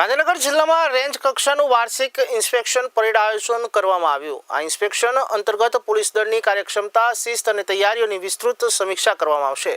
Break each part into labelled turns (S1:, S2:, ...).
S1: ગાંધીનગર જિલ્લામાં રેન્જ કક્ષાનું વાર્ષિક ઇન્સ્પેક્શન પરેડ આયોજન કરવામાં આવ્યું. આ ઇન્સ્પેક્શન અંતર્ગત પોલીસ દળની કાર્યક્ષમતા, શિસ્ત અને તૈયારીઓની વિસ્તૃત સમીક્ષા કરવામાં આવશે.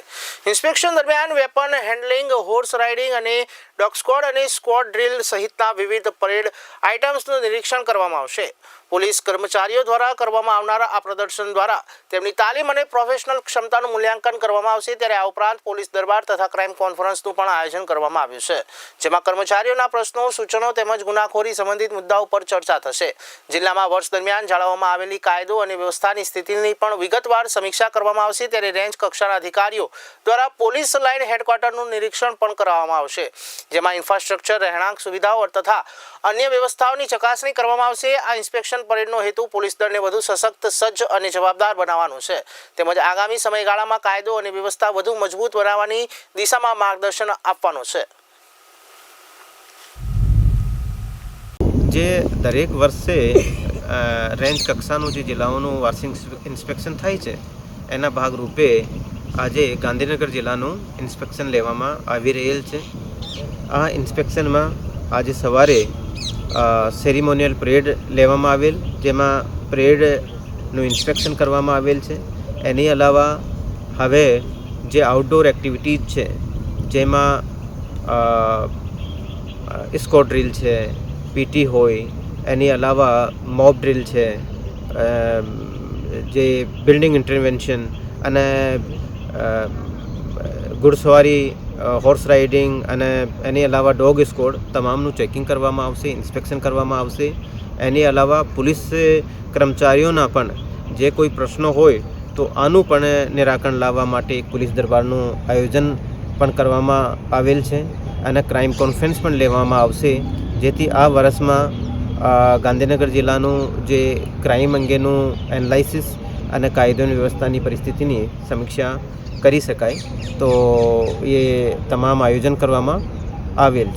S1: ઇન્સ્પેક્શન દરમિયાન વેપન હેન્ડલિંગ, હોર્સ રાઇડિંગ અને ડોગ સ્કોડ અને સ્ક્વોડ ડ્રિલ સહિતના વિવિધ પરેડ આઇટમ્સનું નિરીક્ષણ કરવામાં આવશે. પોલીસ કર્મચારીઓ દ્વારા કરવામાં આવનારા આ પ્રદર્શન દ્વારા તેમની તાલીમ અને પ્રોફેશનલ ક્ષમતાનું મૂલ્યાંકન કરવામાં આવશે ત્યારે આ ઉપરાંત પોલીસ દરબાર તથા ક્રાઇમ કોન્ફરન્સનું પણ આયોજન કરવામાં આવ્યું છે. જેમાં કર્મચારીઓના પ્રશ્નો, સૂચનો તેમજ ગુનાખોરી સંબંધિત મુદ્દાઓ પર ચર્ચા થશે. જિલ્લામાં વર્ષ દરમિયાન જાળવવામાં આવેલી કાયદો અને વ્યવસ્થાની સ્થિતિની પણ વિગતવાર સમીક્ષા કરવામાં આવશે ત્યારે રેન્જ કક્ષાના અધિકારીઓ દ્વારા પોલીસ લાઇન હેડક્વાર્ટરનું નિરીક્ષણ પણ કરવામાં આવશે. જેમાં ઇન્ફ્રાસ્ટ્રક્ચર, રહેણાંક સુવિધાઓ તથા અન્ય વ્યવસ્થાઓની ચકાસણી કરવામાં આવશે. આ ઇન્સ્પેક્શન પરેડનો હેતુ પોલીસ દળને વધુ સશક્ત, સજ્જ અને જવાબદાર બનાવવાનો છે. તેમજ આગામી સમયગાળામાં કાયદો અને વ્યવસ્થા વધુ મજબૂત બનાવવાની દિશામાં માર્ગદર્શન આપવાનો છે.
S2: જે દરેક વર્ષે રેન્જ કક્ષાનું જે જિલ્લાઓનું વાર્ષિક ઇન્સ્પેક્શન થાય છે, એના ભાગરૂપે આજે ગાંધીનગર જિલ્લાનું ઇન્સ્પેક્શન લેવામાં આવી રહેલ છે. આ ઇન્સ્પેક્શનમાં આજે સવારે સેરિમોનિયલ પરેડ લેવામાં આવેલ, જેમાં પરેડનું ઇન્સ્પેક્શન કરવામાં આવેલ છે. એની અલાવા હવે જે આઉટડોર એક્ટિવિટીઝ છે, જેમાં સ્કોટ ડ્રિલ છે પીટી હોય, એની અલાવા મોબ ડ્રિલ છે જે બિલ્ડિંગ ઇન્ટરવેન્શન અને ઘોડસવારી હોર્સ રાઇડિંગ અને એની અલાવા ડોગ સ્કોડ તમામનું ચેકિંગ કરવામાં આવશે ઇન્સ્પેક્શન કરવામાં આવશે. એની અલાવા પોલીસ કર્મચારીઓના પણ જે કોઈ પ્રશ્નો હોય તો આનું પણ નિરાકરણ લાવવા માટે પોલીસ દરબારનું આયોજન પણ કરવામાં આવેલ છે અને ક્રાઇમ કોન્ફરન્સ પણ લેવામાં આવશે. જેથી આ વર્ષમાં ગાંધીનગર જિલ્લાનું જે ક્રાઇમ અંગેનું એનાલિસિસ અને કાયદોની વ્યવસ્થાની પરિસ્થિતિની સમીક્ષા કરી શકાય. તો એ તમામ આયોજન કરવામાં આવેલ છે.